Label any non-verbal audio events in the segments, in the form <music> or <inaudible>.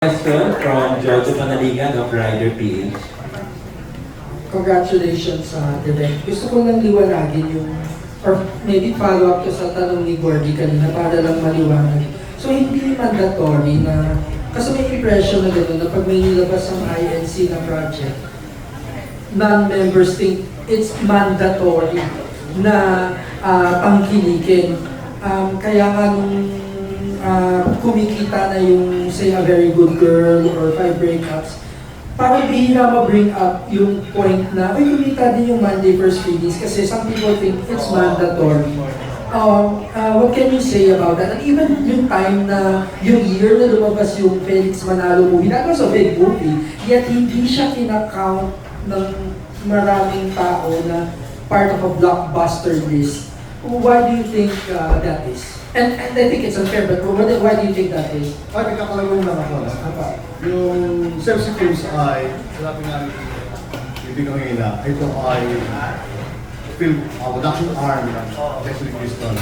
Question from Jojo Panaligan of Rider PH. Congratulations sa direct. Gusto ko lang liwanagin yung, or maybe follow up to sa tanong ni Gordy kanina para lang maliwanag. So hindi mandatory na, kasi may impression na gano'n na pag may nilabas ang INC na project, non-members think it's mandatory na uh, pangkilikin. Um, kaya nga nung ah, kumikita na yung say a very good girl or five breakups, parang bihira ma-bring up yung point na, uy, kumita din yung Monday first readings kasi some people think it's mandatory. Um, uh, what can you say about that? And even yung time na, yung year na lumabas yung Felix Manalo movie, that was a big movie, yet hindi siya kinakount ng maraming tao na part of a blockbuster list. Why do you think uh, that is? And, and I think it's unfair, but why, why do you think that is? Ay, nagkakaroon lang ako. no? Apa? Yung Sepsi Films ay, sinabi nga ni Ibig Hila, ito ay film, uh, production arm ng Leslie Crystal.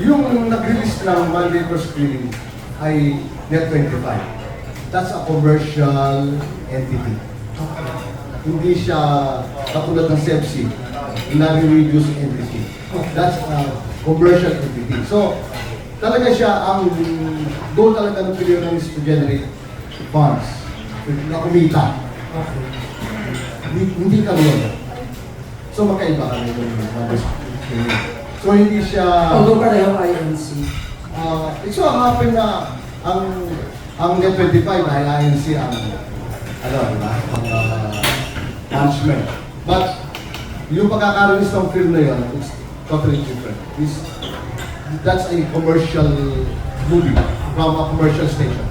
Yung nag-release ng Monday First Screening ay Net25. That's a commercial entity. Hindi siya katulad ng Sepsi, na-reduce entity. That's a commercial entity. So, talaga siya ang goal talaga ng Pilipinas is to generate funds na kumita. Okay. Hindi, hindi karoon. So magkaiba kami yung numbers. So hindi siya... Although pareho INC. Uh, it so happen na ang ang Net25 ay INC ang ano, di ba? Ang uh, management. But yung pagkakaroon ng film na yun, it's totally different. It's, that's a commercial movie from a commercial station.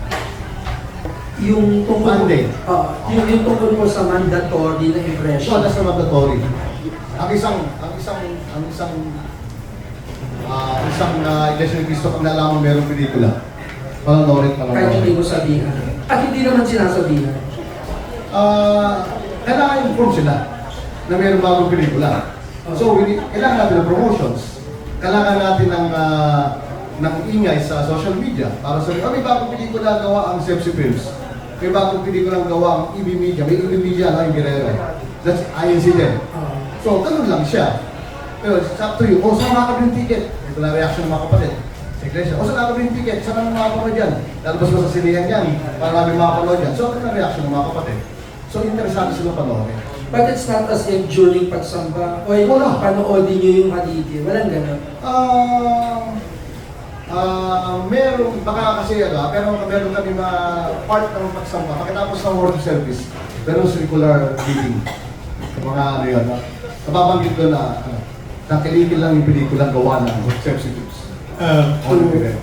Yung tungkol, Monday. Ah, yung, yung tungkol po sa mandatory na So impression. that's the mandatory. Ang isang, ang isang, ang isang, ah isang uh, election Cristo kung nalaman merong pelikula. Panonoorin, Kahit hindi mo sabihan. At hindi naman sinasabihan. Ah, kailangan inform sila na mayroong bagong pelikula. So, we need, kailangan natin ng promotions. Kailangan natin ng, ah, ng ingay sa social media para sabihin, oh, may bagong pelikula gawa ang Sepsi Films. May bagong pelikula gawa ang EB Media. May EB Media, no, yung Guerrero. That's INC din. Ah, So, ganun lang siya. Pero, it's up to you. O, saan makakabili yung ticket? Ito na reaction ng mga kapatid. Sa iglesia. O, saan makakabili yung ticket? Saan naman makakapanood yan? Lalabas mo sa sinihan yan. Para namin makakapanood yan. So, ito na reaction ng mga kapatid. So, interesado sila panoorin. But it's not as if during pagsamba, o Wala. panoodin nyo yung haligi. Walang ganun. Ah, ah, meron, baka kasi ano, pero meron kami mga part ng pagsamba. Pagkatapos ng worship service, meron circular reading. Yung mga ano yun, no? nababanggit ko na, ano, nakiligil lang yung pelikulang gawa ng substitutes. Uh, to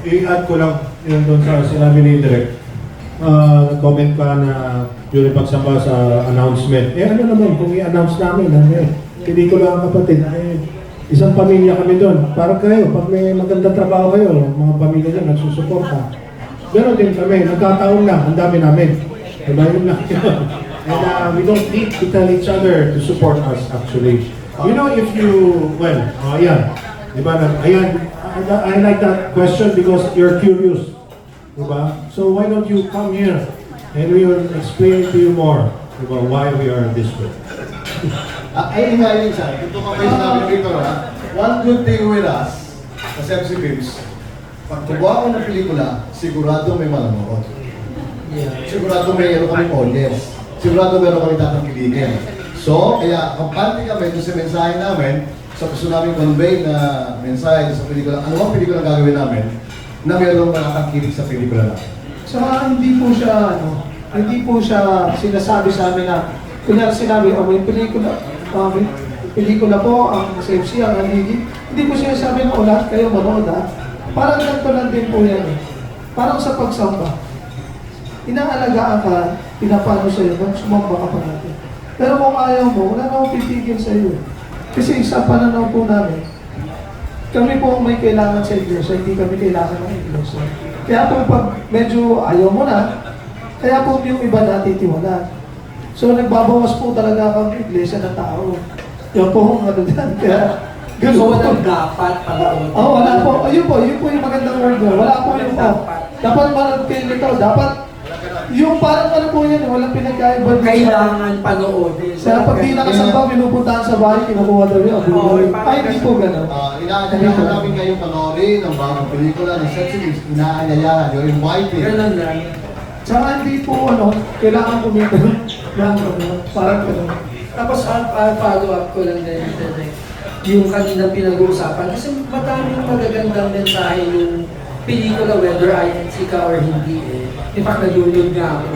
i-add ko lang yun doon sa sinabi ni Direk. Uh, comment ka na yung pagsamba sa announcement. Eh ano naman kung i-announce namin na eh, hindi ko lang kapatid. Eh, isang pamilya kami doon. Para kayo, pag may magandang trabaho kayo, mga pamilya dyan nagsusuporta. Ganon din kami, nagkataon lang, ang dami namin. Diba yun lang <laughs> yun. And uh, we don't need to tell each other to support us actually. You know, if you, well, uh, ayan, Diba? na- Ayan, I, I like that question because you're curious. Diba? So why don't you come here and we will explain to you more diba, why we are this way. Ah, ayun nga yun siya. Ito ka kayo sinabi ni Victor, ha? One good thing with us, sa Sepsi Films, pag gumawa ko ng pelikula, sigurado may manonood. Yeah. Sigurado may ano kami audience. Sigurado meron kami tatangkilikin. So, kaya kampante kami doon sa mensahe namin, sa gusto namin convey na mensahe sa pelikula, ano bang pelikula gagawin namin, na mayroong makakangkilig sa pelikula namin. Saka hindi po siya, ano, hindi po siya sinasabi sa amin na, kunyari sinabi, oh, may pelikula, uh, pelikula po, ang safety, ang haligi. Hindi po sinasabi na, oh, lahat kayo manood, ha? Parang ganito lang din po yan, eh. Parang sa pagsamba. Inaalagaan ka, pinapano sa'yo, nang sumamba ka pa natin. Pero kung ayaw mo, wala na akong pipigil sa'yo. eh. Kasi sa pananaw po namin, kami po ang may kailangan sa iglesia, hindi kami kailangan ng iglesia. Kaya po pag medyo ayaw mo na, kaya po yung iba natitiwala. So nagbabawas po talaga kang iglesia ng tao. Yan po ang ano dyan. Kaya So ganun po. walang dapat panood. Oh, wala po. Ayun po, yun po yung magandang word mo. Wala po yung oh, dapat manood kayo nito. Dapat Yung parang ano po yan, walang pinagkaiba. sa- Kailangan panoodin. Kaya pag di nakasamba, pinupuntahan sa bahay, kinukuha daw yung abuloy. Ay, hindi po gano'n. Uh, inaanyayahan namin kayong panoorin ng bagong pelikula ng Sensitive. Inaanyayahan, you're invited. Ganun lang. Tsaka hindi po, ano, kailangan kumita ng ano, parang gano'n. Tapos uh, uh, follow up ko lang din yung kanina pinag-uusapan kasi madaming magagandang mensahe yung pelikula whether INC ka or hindi eh. In fact, nalulog nga ako.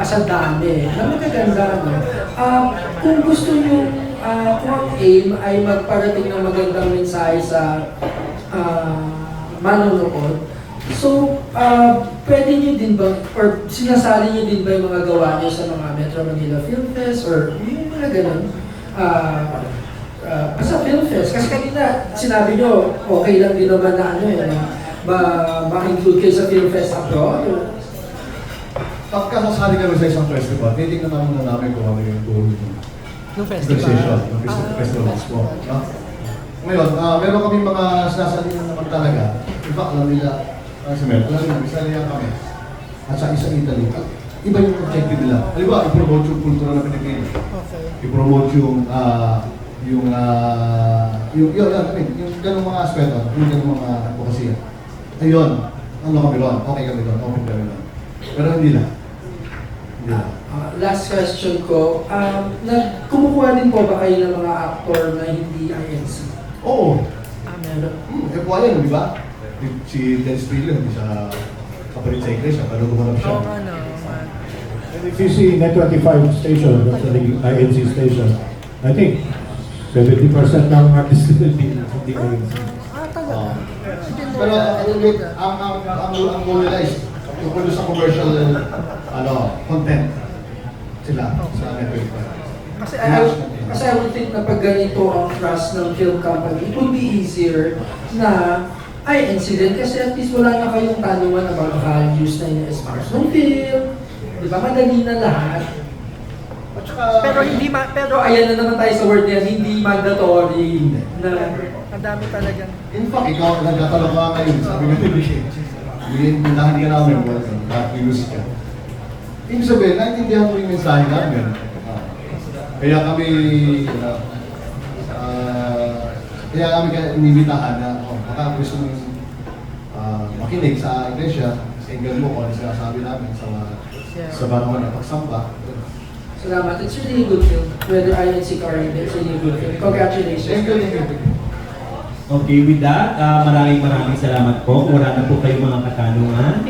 As ang dami na magaganda no. Um, kung gusto nyo, uh, kung ang aim ay magparating ng magandang mensahe sa uh, manonood, So, uh, pwede nyo din ba, or sinasali nyo din ba yung mga gawa nyo sa mga Metro Manila Film Fest, or yung mga ganun? Uh, uh, basta Film Fest, kasi kanina sinabi nyo, okay lang din naman na ano eh, na ma- ma-include kayo sa Film Fest abroad. Or, Pagka sasali kami sa isang festival, titignan naman muna namin kung ano yung goal ng yung organization, ng festival, festivals po. No? Ngayon, ah, meron kami mga sinasalihan naman talaga. In fact, alam nila, uh, si Mel, alam nila, isalihan kami. At sa isang Italy, at iba yung objective nila. Halimbawa, i-promote yung kultura ng Pilipinas. I-promote yung, ah, yung, ah, yung, yun, yun, mean, yung ganung mga aspeto, yung ganung mga advocacy. Ayun, ano kami ron, okay kami ron, open kami ron. Pero hindi na. Hindi na. uh, last question ko, um, nag, kumukuha din po ba kayo ng mga actor na hindi INC? Oo, Ah, meron. Hmm, eh yan, di ba? Si Dennis Trillo, hindi siya kapalit sa iglesia, pero gumanap siya. And if you see Net 25 station, that's the INC station, I think 70% ng artist <laughs> hindi hindi INC. Ah. Pero ang, ang, ang, ang, ang goal nila is tungkol sa commercial ano, content sila sa network. Kasi I, kasi I would think na pag ganito ang trust ng film company, it would be easier na ay incident kasi at least wala na kayong tanungan about values na ina-espouse ng film. Di ba? Madali na lahat. At saka, Pero hindi ma pero ayan na naman tayo sa word yan, hindi mandatory na ang dami talagang in fact, ikaw ang nagtatanong ka ngayon, sabi nga ni Vicky, hindi ka namin mo, kahit music ka. Ibig sabihin, naintindihan mo yung mensahe namin. Kaya kami, uh, ah, kaya kami kaya inibitahan na, oh, baka gusto mong ah, makinig sa iglesia, tingnan mo kung ano sinasabi namin sa sa banungan ng pagsamba. Salamat. It's really a good film. Whether INC or hindi, it's really a good film. Congratulations. Thank you, thank you. Okay, with that, ah, maraming maraming salamat po. Wala na po kayong mga katanungan,